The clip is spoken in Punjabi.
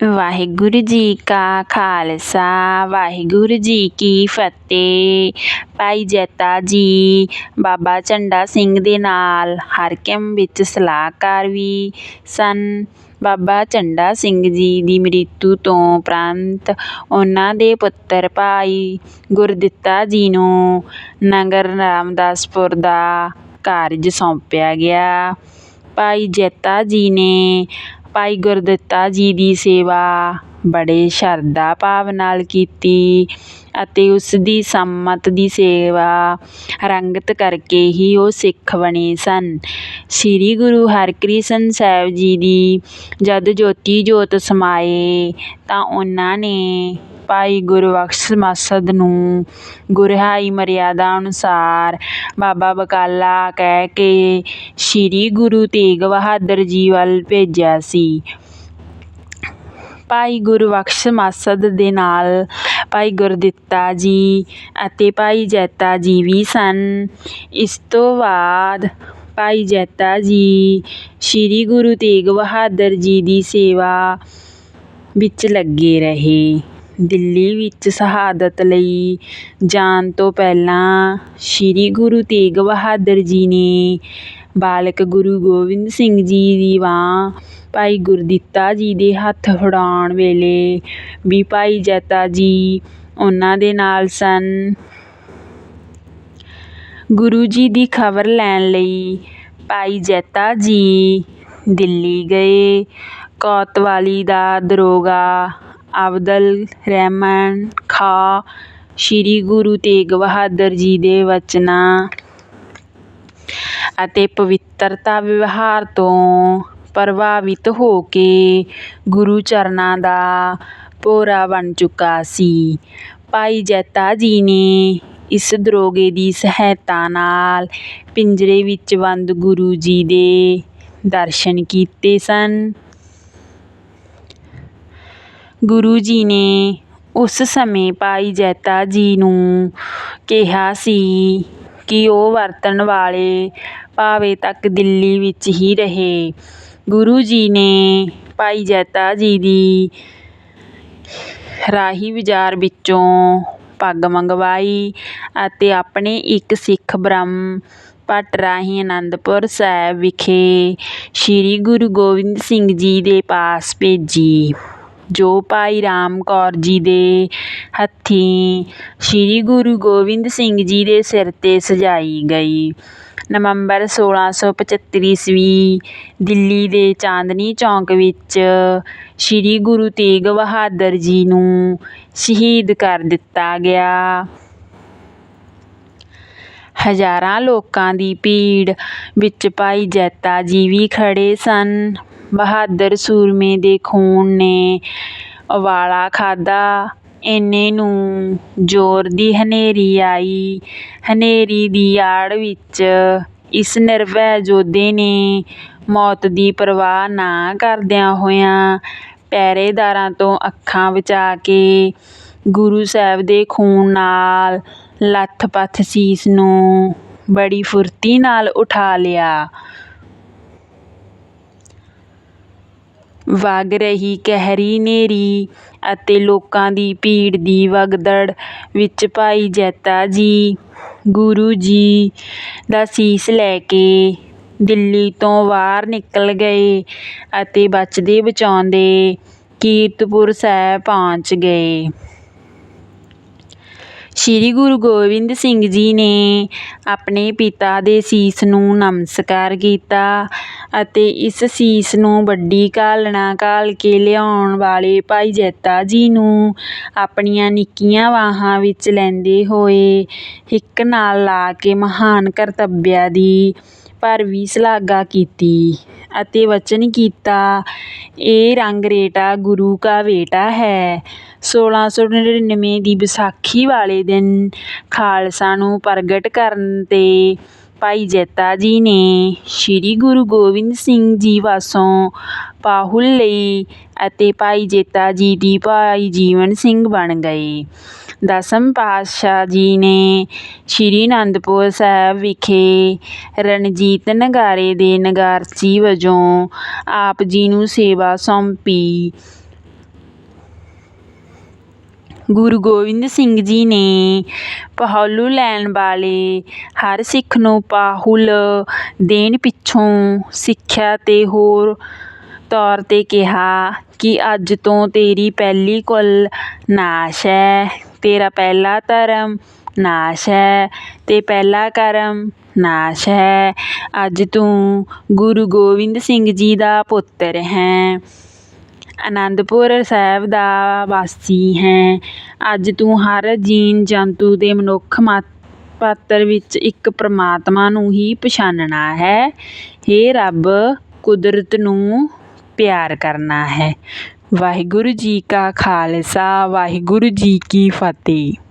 ਵਾਹਿਗੁਰੂ ਜੀ ਕਾ ਖਾਲਸਾ, ਵਾਹਿਗੁਰੂ ਜੀ ਕੀ ਫਤਿਹ। ਭਾਈ ਜੈਤਾ ਜੀ, ਬਾਬਾ ਝੰਡਾ ਸਿੰਘ ਦੇ ਨਾਲ ਹਰਕਮ ਵਿੱਚ ਸਲਾਹਕਾਰ ਵੀ ਸਨ। ਬਾਬਾ ਝੰਡਾ ਸਿੰਘ ਜੀ ਦੀ ਮ੍ਰਿਤੂ ਤੋਂ ਉਪਰੰਤ ਉਹਨਾਂ ਦੇ ਪੁੱਤਰ ਭਾਈ ਗੁਰਦਿੱਤਾ ਜੀ ਨੂੰ ਨਗਰ ਰਾਮਦਾਸਪੁਰ ਦਾ ਕਾਰਜ ਸੌਂਪਿਆ ਗਿਆ। ਭਾਈ ਜੈਤਾ ਜੀ ਨੇ ਭਾਈ ਗੁਰਦਿੱਤਾ ਜੀ ਦੀ ਸੇਵਾ ਬੜੇ ਸ਼ਰਧਾ ਭਾਵ ਨਾਲ ਕੀਤੀ ਅਤੇ ਉਸ ਦੀ ਸੰਮਤ ਦੀ ਸੇਵਾ ਰੰਗਤ ਕਰਕੇ ਹੀ ਉਹ ਸਿੱਖ ਬਣੇ ਸਨ। ਸ੍ਰੀ ਗੁਰੂ ਹਰਕ੍ਰਿਸ਼ਨ ਸਾਹਿਬ ਜੀ ਦੀ ਜਦ ਜੋਤੀ ਜੋਤ ਸਮਾਏ ਤਾਂ ਉਹਨਾਂ ਨੇ ਭਾਈ ਗੁਰਬਖਸ਼ ਮਾਸਦ ਨੂੰ ਗੁਰਿਆਈ ਮਰਿਆਦਾ ਅਨੁਸਾਰ ਬਾਬਾ ਬਕਾਲਾ ਕਹਿ ਕੇ ਸ੍ਰੀ ਗੁਰੂ ਤੇਗ ਬਹਾਦਰ ਜੀ ਵੱਲ ਭੇਜਿਆ ਸੀ। ਭਾਈ ਗੁਰਬਖਸ਼ ਮਾਸਦ ਦੇ ਨਾਲ ਭਾਈ ਗੁਰਦਿੱਤਾ ਜੀ ਅਤੇ ਭਾਈ ਜੈਤਾ ਜੀ ਵੀ ਸਨ। ਇਸ ਤੋਂ ਬਾਅਦ ਭਾਈ ਜੈਤਾ ਜੀ ਸ੍ਰੀ ਗੁਰੂ ਤੇਗ ਬਹਾਦਰ ਜੀ ਦੀ ਸੇਵਾ ਵਿੱਚ ਲੱਗੇ ਰਹੇ। ਦਿੱਲੀ ਵਿੱਚ ਸ਼ਹਾਦਤ ਲਈ ਜਾਣ ਤੋਂ ਪਹਿਲਾਂ ਸ੍ਰੀ ਗੁਰੂ ਤੇਗ ਬਹਾਦਰ ਜੀ ਨੇ ਬਾਲਕ ਗੁਰੂ ਗੋਬਿੰਦ ਸਿੰਘ ਜੀ ਦੀ ਬਾਂਹ ਭਾਈ ਗੁਰਦਿੱਤਾ ਜੀ ਦੇ ਹੱਥ ਫੜਾਉਣ ਵੇਲੇ ਵੀ ਭਾਈ ਜੈਤਾ ਜੀ ਉਹਨਾਂ ਦੇ ਨਾਲ ਸਨ। ਗੁਰੂ ਜੀ ਦੀ ਖਬਰ ਲੈਣ ਲਈ ਭਾਈ ਜੈਤਾ ਜੀ ਦਿੱਲੀ ਗਏ। ਕੋਤਵਾਲੀ ਦਾ ਦਰੋਗਾ ਅਬਦਲ ਰਹਿਮਾਨ ਖਾਂ, ਸ੍ਰੀ ਗੁਰੂ ਤੇਗ ਬਹਾਦਰ ਜੀ ਦੇ ਵਚਨਾਂ ਅਤੇ ਪਵਿੱਤਰਤਾ ਵਿਵਹਾਰ ਤੋਂ ਪ੍ਰਭਾਵਿਤ ਹੋ ਕੇ ਗੁਰੂ ਚਰਨਾਂ ਦਾ ਭੋਰਾ ਬਣ ਚੁੱਕਾ ਸੀ। ਭਾਈ ਜੈਤਾ ਜੀ ਨੇ ਇਸ ਦਰੋਗੇ ਦੀ ਸਹਾਇਤਾ ਨਾਲ ਪਿੰਜਰੇ ਵਿੱਚ ਬੰਦ ਗੁਰੂ ਜੀ ਦੇ ਦਰਸ਼ਨ ਕੀਤੇ ਸਨ। ਗੁਰੂ ਜੀ ਨੇ ਉਸ ਸਮੇਂ ਭਾਈ ਜੈਤਾ ਜੀ ਨੂੰ ਕਿਹਾ ਸੀ ਕਿ ਉਹ ਵਰਤਣ ਵਾਲੇ ਭਾਵੇ ਤੱਕ ਦਿੱਲੀ ਵਿੱਚ ਹੀ ਰਹੇ। ਗੁਰੂ ਜੀ ਨੇ ਭਾਈ ਜੈਤਾ ਜੀ ਦੀ ਰਾਹੀ ਬਾਜ਼ਾਰ ਵਿੱਚੋਂ ਪੱਗ ਮੰਗਵਾਈ ਅਤੇ ਆਪਣੇ ਇੱਕ ਸਿੱਖ ਬ੍ਰਹਮ ਭੱਟ ਰਾਹੀਂ ਅਨੰਦਪੁਰ ਸਾਹਿਬ ਵਿਖੇ ਸ੍ਰੀ ਗੁਰੂ ਗੋਬਿੰਦ ਸਿੰਘ ਜੀ ਦੇ ਪਾਸ ਭੇਜੀ। ਜੋ ਭਾਈ ਰਾਮ ਕੌਰ ਜੀ ਦੇ ਹੱਥੀਂ ਸ੍ਰੀ ਗੁਰੂ ਗੋਬਿੰਦ ਸਿੰਘ ਜੀ ਦੇ ਸਿਰ 'ਤੇ ਸਜਾਈ ਗਈ। ਨਵੰਬਰ ਸੋਲ੍ਹਾਂ ਸੌ ਪਝੱਤਰ ਈਸਵੀ ਦਿੱਲੀ ਦੇ ਚਾਂਦਨੀ ਚੌਂਕ ਵਿੱਚ ਸ੍ਰੀ ਗੁਰੂ ਤੇਗ ਬਹਾਦਰ ਜੀ ਨੂੰ ਸ਼ਹੀਦ ਕਰ ਦਿੱਤਾ ਗਿਆ। ਹਜ਼ਾਰਾਂ ਲੋਕਾਂ ਦੀ ਭੀੜ ਵਿੱਚ ਭਾਈ ਜੈਤਾ ਜੀ ਵੀ ਖੜ੍ਹੇ ਸਨ। ਬਹਾਦਰ ਸੂਰਮੇ ਦੇ ਖੂਨ ਨੇ ਉਬਾਲਾ ਖਾਧਾ। ਇੰਨੇ ਨੂੰ ਜ਼ੋਰ ਦੀ ਹਨੇਰੀ ਆਈ। ਹਨੇਰੀ ਦੀ ਆੜ ਵਿੱਚ ਇਸ ਨਿਰਭੈ ਯੋਧੇ ਨੇ ਮੌਤ ਦੀ ਪਰਵਾਹ ਨਾ ਕਰਦਿਆਂ ਹੋਇਆਂ ਪਹਿਰੇਦਾਰਾਂ ਤੋਂ ਅੱਖਾਂ ਬਚਾ ਕੇ ਗੁਰੂ ਸਾਹਿਬ ਦੇ ਖੂਨ ਨਾਲ ਲੱਥ-ਪੱਥ ਸੀਸ ਨੂੰ ਬੜੀ ਫੁਰਤੀ ਨਾਲ ਉਠਾ ਲਿਆ। ਵਗ ਰਹੀ ਕਹਿਰੀ ਨੇਰੀ ਅਤੇ ਲੋਕਾਂ ਦੀ ਭੀੜ ਦੀ ਵਗਦੜ ਵਿੱਚ ਭਾਈ ਜੈਤਾ ਜੀ, ਗੁਰੂ ਜੀ ਦਾ ਸੀਸ ਲੈ ਕੇ ਦਿੱਲੀ ਤੋਂ ਬਾਹਰ ਨਿਕਲ ਗਏ ਅਤੇ ਬਚਦੇ ਬਚਾਉਂਦੇ ਕੀਰਤਪੁਰ ਸਾਹਿਬ ਪਹੁੰਚ ਗਏ। ਸ੍ਰੀ ਗੁਰੂ ਗੋਬਿੰਦ ਸਿੰਘ ਜੀ ਨੇ ਆਪਣੇ ਪਿਤਾ ਦੇ ਸੀਸ ਨੂੰ ਨਮਸਕਾਰ ਕੀਤਾ ਅਤੇ ਇਸ ਸੀਸ ਨੂੰ ਵੱਡੀ ਘਾਲਣਾ ਘਾਲ ਕੇ ਲਿਆਉਣ ਵਾਲੇ ਭਾਈ ਜੈਤਾ ਜੀ ਨੂੰ ਆਪਣੀਆਂ ਨਿੱਕੀਆਂ ਬਾਹਾਂ ਵਿੱਚ ਲੈਂਦੇ ਹੋਏ ਹਿੱਕ ਨਾਲ ਲਾ ਕੇ ਮਹਾਨ ਕਰਤੱਵਿਆਂ ਦੀ ਭਰਵੀਂ ਸ਼ਲਾਘਾ ਕੀਤੀ ਅਤੇ ਵਚਨ ਕੀਤਾ, ਇਹ ਰੰਗਰੇਟਾ ਗੁਰੂ ਕਾ ਬੇਟਾ ਹੈ। ਸੋਲ੍ਹਾਂ ਸੌ ਨੜਿਨਵੇਂ ਦੀ ਵਿਸਾਖੀ ਵਾਲੇ ਦਿਨ ਖਾਲਸਾ ਨੂੰ ਪ੍ਰਗਟ ਕਰਨ 'ਤੇ ਭਾਈ ਜੈਤਾ ਜੀ ਨੇ ਸ੍ਰੀ ਗੁਰੂ ਗੋਬਿੰਦ ਸਿੰਘ ਜੀ ਪਾਸੋਂ ਪਾਹੁਲ ਲਈ ਅਤੇ ਭਾਈ ਜੇਤਾ ਜੀ ਦੀ ਭਾਈ ਜੀਵਨ ਸਿੰਘ ਬਣ ਗਏ। ਦਸਮ ਪਾਤਸ਼ਾਹ ਜੀ ਨੇ ਸ੍ਰੀ ਅਨੰਦਪੁਰ ਸਾਹਿਬ ਵਿਖੇ ਰਣਜੀਤ ਨਗਾਰੇ ਦੇ ਨਗਾਰਚੀ ਵਜੋਂ ਆਪ ਜੀ ਨੂੰ ਸੇਵਾ ਸੌਂਪੀ। ਗੁਰੂ ਗੋਬਿੰਦ ਸਿੰਘ ਜੀ ਨੇ ਪਾਹੁਲ ਲੈਣ ਵਾਲੇ ਹਰ ਸਿੱਖ ਨੂੰ ਪਾਹੁਲ ਦੇਣ ਪਿੱਛੋਂ ਸਿੱਖਿਆ ਤੇ ਹੋਰ ਤੌਰ 'ਤੇ ਕਿਹਾ ਕਿ ਅੱਜ ਤੋਂ ਤੇਰੀ ਪਹਿਲੀ ਕੁਲ ਨਾਸ਼ ਹੈ, ਤੇਰਾ ਪਹਿਲਾ ਧਰਮ ਨਾਸ਼ ਹੈ ਅਤੇ ਪਹਿਲਾ ਕਰਮ ਨਾਸ਼ ਹੈ। ਅੱਜ ਤੂੰ ਗੁਰੂ ਗੋਬਿੰਦ ਸਿੰਘ ਜੀ ਦਾ ਪੁੱਤਰ ਹੈ। ਅਨੰਦਪੁਰ ਸਾਹਿਬ ਦਾ ਵਾਸੀ ਹੈ। ਅੱਜ ਤੂੰ ਹਰ ਜੀਨ ਜੰਤੂ ਦੇ ਮਨੁੱਖ ਮਾ ਪਾਤਰ ਵਿੱਚ ਇੱਕ ਪਰਮਾਤਮਾ ਨੂੰ ਹੀ ਪਛਾਣਨਾ ਹੈ। ਹੇ ਰੱਬ, ਕੁਦਰਤ ਨੂੰ ਪਿਆਰ ਕਰਨਾ ਹੈ। ਵਾਹਿਗੁਰੂ ਜੀ ਕਾ ਖਾਲਸਾ, ਵਾਹਿਗੁਰੂ ਜੀ ਕੀ ਫਤਿਹ।